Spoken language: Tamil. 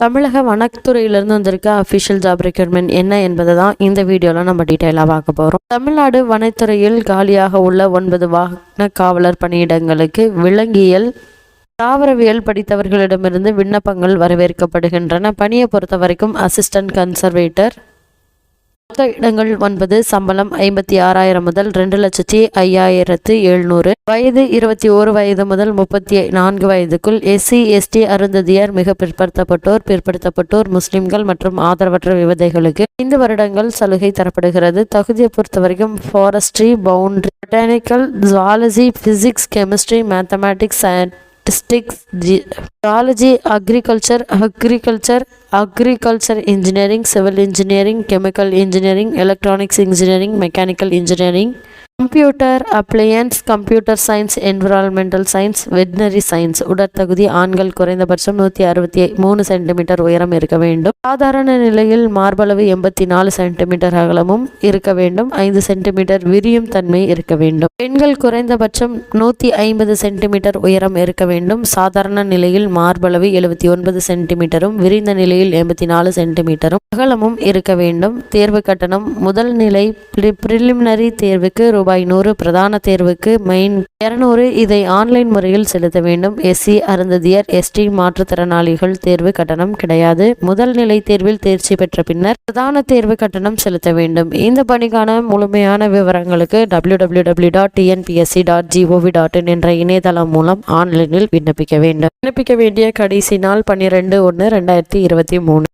தமிழக வனத்துறையிலிருந்து வந்திருக்க அஃபிஷியல் ஜாப் ரெக்யூர்மெண்ட் என்ன என்பதை தான் இந்த வீடியோவில் நம்ம டீட்டெயிலாக பார்க்க போகிறோம் தமிழ்நாடு வனத்துறையில் காலியாக உள்ள ஒன்பது வாகன காவலர் பணியிடங்களுக்கு விலங்கியல் தாவரவியல் படித்தவர்களிடமிருந்து விண்ணப்பங்கள் வரவேற்கப்படுகின்றன. பணியை பொறுத்த வரைக்கும் அசிஸ்டன்ட் கன்சர்வேட்டர் மொத்த இடங்கள் ஒன்பது சம்பளம் ஐம்பத்தி ஆறாயிரம் முதல் ரெண்டு லட்சத்தி ஐயாயிரத்து எழுநூறு. வயது இருபத்தி ஓரு வயது முதல் முப்பத்தி நான்கு வயதுக்குள் எஸ்சி எஸ்டி அருந்ததியர் மிக பிற்படுத்தப்பட்டோர் பிற்படுத்தப்பட்டோர் முஸ்லிம்கள் மற்றும் ஆதரவற்ற விவதைகளுக்கு ஐந்து வருடங்கள் சலுகை தரப்படுகிறது. தகுதியை பொறுத்தவரைக்கும் forestry boundary botanical zoology physics chemistry mathematics statistics geology agriculture agriculture agriculture engineering civil engineering chemical engineering electronics engineering mechanical engineering computer appliances computer science environmental science veterinary science உடற்தகுதி ஆண்கள் குறைந்தபட்சம் நூற்றி அறுபத்தி மூணு சென்டிமீட்டர் உயரம் இருக்க வேண்டும். சாதாரண நிலையில் மார்பளவு எண்பத்தி நாலு சென்டிமீட்டர் அகலமும் இருக்க வேண்டும். ஐந்து சென்டிமீட்டர் விரியும் தன்மை இருக்க வேண்டும். பெண்கள் குறைந்தபட்சம் நூற்றி ஐம்பது சென்டிமீட்டர் உயரம் இருக்க வேண்டும். சாதாரண நிலையில் மார்பளவு எழுபத்தி ஒன்பது சென்டிமீட்டரும் விரிந்த நிலையில் எண்பத்தி நாலு சென்டிமீட்டரும் அகலமும் இருக்க வேண்டும். தேர்வு கட்டணம் முதல் நிலை ப்ரிலிமினரி தேர்வுக்கு ரூபாய் நூறு பிரதான தேர்வுக்கு மெயின் இருநூறு இதை ஆன்லைன் முறையில் செலுத்த வேண்டும். எஸ்சி அருந்ததியர் எஸ்டி மாற்றுத்திறனாளிகள் தேர்வு கட்டணம் கிடையாது. முதல் நிலை தேர்வில் தேர்ச்சி பெற்ற பின்னர் பிரதான தேர்வு கட்டணம் செலுத்த வேண்டும். இந்த பணிக்கான முழுமையான விவரங்களுக்கு W W W dot TNPSC dot GOV dot in என்ற இணையதளம் மூலம் ஆன்லைனில் விண்ணப்பிக்க வேண்டும். விண்ணப்பிக்க வேண்டிய கடைசி நாள் பன்னிரெண்டு ஒன்று ரெண்டாயிரத்தி இருபத்தி மூணு.